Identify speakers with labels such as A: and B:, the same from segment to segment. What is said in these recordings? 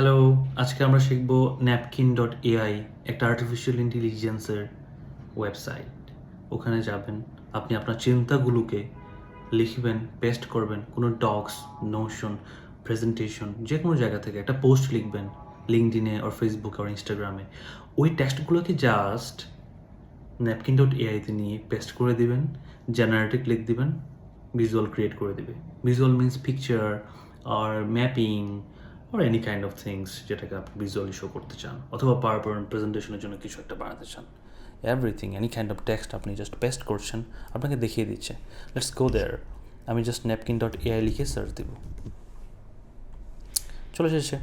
A: Hello আজকে আমরা শিখব ন্যাপকিন ডট এআই একটা আর্টিফিশিয়াল ইন্টেলিজেন্সের ওয়েবসাইট ওখানে যাবেন, আপনি আপনার চিন্তাগুলোকে লিখবেন পেস্ট করবেন, কোনো ডক্স নোশন প্রেজেন্টেশন যে কোনো জায়গা থেকে একটা পোস্ট লিখবেন লিঙ্কডিনে আর ফেসবুকে আর ইনস্টাগ্রামে ওই টেক্সটগুলোকে জাস্ট ন্যাপকিন ডট এআইতে নিয়ে পেস্ট করে দিবেন জেনারেটিভ লিখ দিবেন ভিজুয়াল ক্রিয়েট করে দিবে। Visual means picture R mapping or any kind of things যেটাকে আপনি ভিজুয়ালি শো করতে চান, অথবা পাওয়ার পয়েন্ট প্রেজেন্টেশনের জন্য কিছু একটা বানাতে চান। Everything any kind of text আপনি জাস্ট পেস্ট করছেন, আপনাকে দেখিয়ে দিচ্ছে। লেটস গো দেয়ার আমি জাস্ট ন্যাপকিন ডট এআই লিখে সার্চ দেব। চলে এসেছে।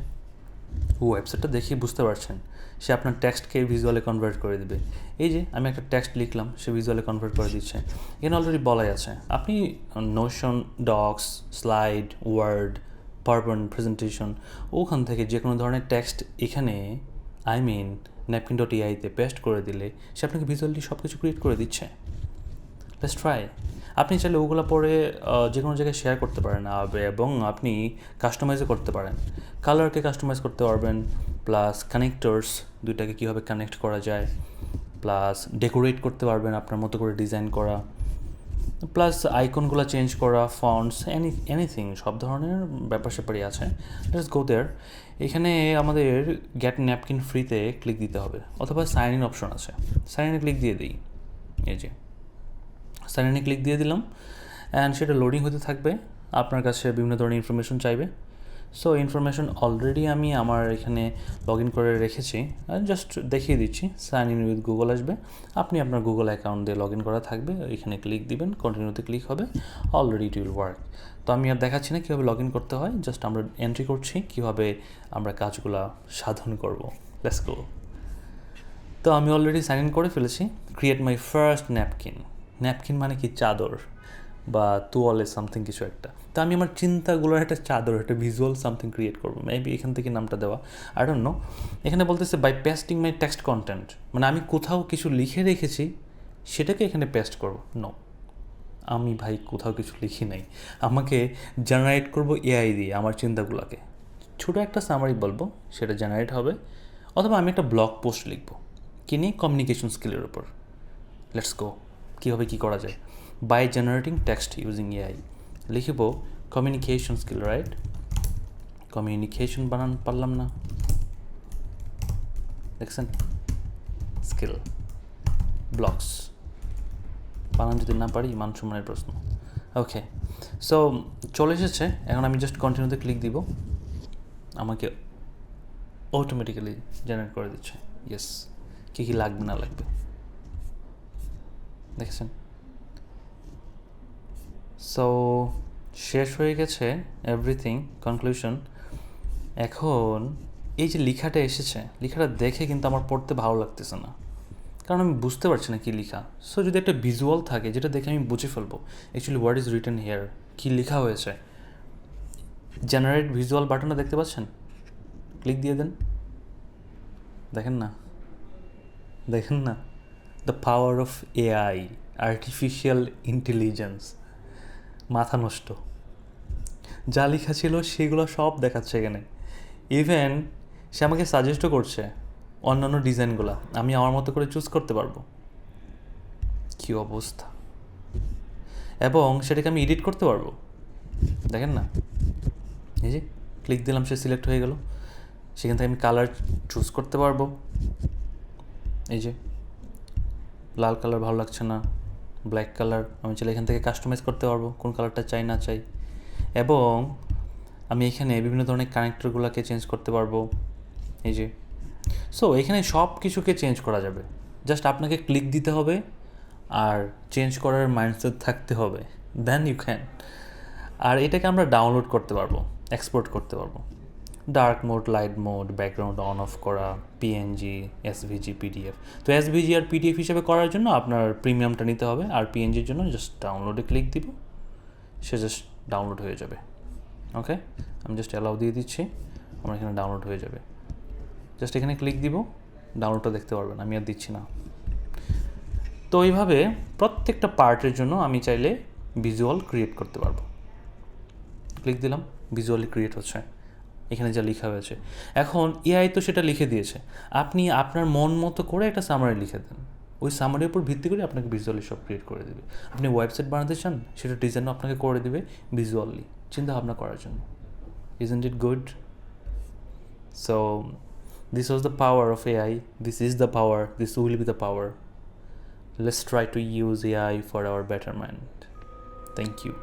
A: ও ওয়েবসাইটটা দেখেই বুঝতে পারছেন। সে আপনার টেক্সটকে ভিজুয়ালে কনভার্ট করে দেবে। এই যে, আমি একটা টেক্সট লিখলাম, সে ভিজুয়ালে কনভার্ট করে দিচ্ছে। এখানে অলরেডি বলাই আছে। আপনি Notion docs slide Word PowerPoint presentation ওখান থেকে যে কোনো ধরনের টেক্সট এখানে আই মিন ন্যাপকিন ডট এআইতে পেস্ট করে দিলে সে আপনাকে ভিজুয়ালি সব কিছু ক্রিয়েট করে দিচ্ছে। লেটস ট্রাই আপনি চাইলে ওগুলো পরে যে কোনো জায়গায় শেয়ার করতে পারেন এবং আপনি কাস্টমাইজও করতে পারেন। কালারকে কাস্টমাইজ করতে পারবেন প্লাস কানেক্টরস দুইটাকে কীভাবে কানেক্ট করা যায় প্লাস ডেকোরেট করতে পারবেন আপনার মতো করে ডিজাইন করা। প্লাস আইকনগুলো চেঞ্জ করা ফন্টস এনি এনিথিং সব ধরনের ব্যাপার স্যাপারই আছে। লেটস গো দেয়ার এখানে আমাদের গ্যাট ন্যাপকিন ফ্রিতে ক্লিক দিতে হবে, অথবা সাইন ইন অপশন আছে। সাইন ইনে ক্লিক দিয়ে দিই। এই যে সাইন ইনে ক্লিক দিয়ে দিলাম। অ্যান্ড সেটা লোডিং হতে থাকবে। আপনার কাছে বিভিন্ন ধরনের ইনফরমেশন চাইবে। সো ইনফরমেশন অলরেডি আমি আমার এখানে লগ ইন করে রেখেছি। জাস্ট দেখিয়ে দিচ্ছি। সাইন ইন উইথ গুগল আসবে। আপনি আপনার গুগল অ্যাকাউন্ট দিয়ে লগ ইন করা থাকবে। এখানে ক্লিক দিবেন। কন্টিনিউতে ক্লিক হবে। অলরেডি ইট উইল ওয়ার্ক তো আমি আর দেখাচ্ছি না কীভাবে লগ ইন করতে হয়। জাস্ট আমরা এন্ট্রি করছি। কীভাবে আমরা কাজগুলো সাধন করব। লেটস গো তো আমি অলরেডি সাইন ইন করে ফেলেছি। Create my first napkin napkin মানে কি? চাদর। বা তুয়ালে সামথিং কিছু একটা। তো আমি আমার চিন্তাগুলোর একটা চাদর, একটা ভিজুয়াল সামথিং ক্রিয়েট করব। মেবি এখান থেকে নামটা দেওয়া। আই ডোন্ট নো এখানে বলতেছে by pasting my text content মানে আমি কোথাও কিছু লিখে রেখেছি, সেটাকে এখানে পেস্ট করব। নো আমি ভাই কোথাও কিছু লিখি নাই। আমাকে জেনারেট করব এআই দিয়ে, আমার চিন্তাগুলোকে। ছোটো একটা সামারি বলব, সেটা জেনারেট হবে। অথবা আমি একটা ব্লগ পোস্ট লিখব। কি নিয়ে? কমিউনিকেশন স্কিলের উপর। লেটস গো কীভাবে কী করা যায়? By generating text using AI লিখব কমিউনিকেশন স্কিল রাইট কমিউনিকেশন বানান, পারলাম না। দেখছেন? স্কিল ব্লগস বানান যদি না পারি মান সম্মানের প্রশ্ন। ওকে সো চলে এসেছে। এখন আমি জাস্ট কন্টিনিউতে ক্লিক দিব। আমাকে অটোমেটিক্যালি জেনারেট করে দিচ্ছে। ইয়েস কী কী লাগবে, না লাগবে। দেখছেন সো শেষ হয়ে গেছে এভরিথিং কনক্লুশন এখন এই যে লেখাটা এসেছে, লেখাটা দেখে কিন্তু আমার পড়তে ভালো লাগতেছে না। কারণ আমি বুঝতে পারছি না কী লেখা। সো যদি একটা ভিজুয়াল থাকে যেটা দেখে আমি বুঝে ফেলব actually what is written here কী লেখা হয়েছে? জেনারেট ভিজুয়াল বাটনটা দেখতে পাচ্ছেন? ক্লিক দিয়ে দেন। দেখেন না? দেখেন না? The power of AI artificial intelligence মাথা নষ্ট। যা লেখা ছিল সেগুলো সব দেখাচ্ছে এখানে। ইভেন সে আমাকে সাজেস্টও করছে অন্যান্য ডিজাইনগুলো। আমি আমার মতো করে চুজ করতে পারব। কী অবস্থা? এবং সেটাকে আমি এডিট করতে পারব? দেখেন না? এই যে ক্লিক দিলাম, সে সিলেক্ট হয়ে গেল। সেখান থেকে আমি কালার চুজ করতে পারব। এই যে। লাল কালার ভালো লাগছে না ব্ল্যাক কালার, আমি চাইলে এখান থেকে কাস্টমাইজ করতে পারব, কোন কালারটা চাই, না চাই। এবং আমি এখানে বিভিন্ন ধরনের কানেক্টরগুলোকে চেঞ্জ করতে পারব, এই যে। সো এখানে সব কিছুকে চেঞ্জ করা যাবে। জাস্ট আপনাকে ক্লিক দিতে হবে আর চেঞ্জ করার মাইন্ডসেট থাকতে হবে। দেন ইউ ক্যান আর এটাকে আমরা ডাউনলোড করতে পারব এক্সপোর্ট করতে পারব। Dark mode light mode background on off করা পিএনজি এসভিজি পিডিএফ তো এসভিজি আর পিডিএফ হিসেবে করার জন্য আপনার প্রিমিয়ামটা নিতে হবে আর পিএনজির জন্য জাস্ট ডাউনলোডে ক্লিক দিব, সে জাস্ট ডাউনলোড হয়ে যাবে। ওকে আমি জাস্ট অ্যালাউ দিয়ে দিচ্ছি, আমার এখানে ডাউনলোড হয়ে যাবে। জাস্ট এখানে ক্লিক দিব ডাউনলোডটা দেখতে পারবেন, আমি আর দিচ্ছি না। তো এইভাবে প্রত্যেকটা পার্টের জন্য আমি চাইলে ভিজুয়াল ক্রিয়েট করতে পারব। ক্লিক দিলাম ভিজুয়ালি ক্রিয়েট হচ্ছে। এখানে যা লেখা হয়েছে এখন এআই তো সেটা লিখে দিয়েছে আপনি আপনার মন মতো করে একটা সামারি লিখে দেন ওই সামারির উপর ভিত্তি করে আপনাকে ভিজুয়ালি সব ক্রিয়েট করে দেবে আপনি ওয়েবসাইট বানাতে চান, সেটা ডিজাইনও আপনাকে করে দেবে ভিজুয়ালি চিন্তা ভাবনা করার জন্য is isn't it good so this was the power of AI. This is the power. This will be the power. Let's try to use AI for our betterment. Thank you.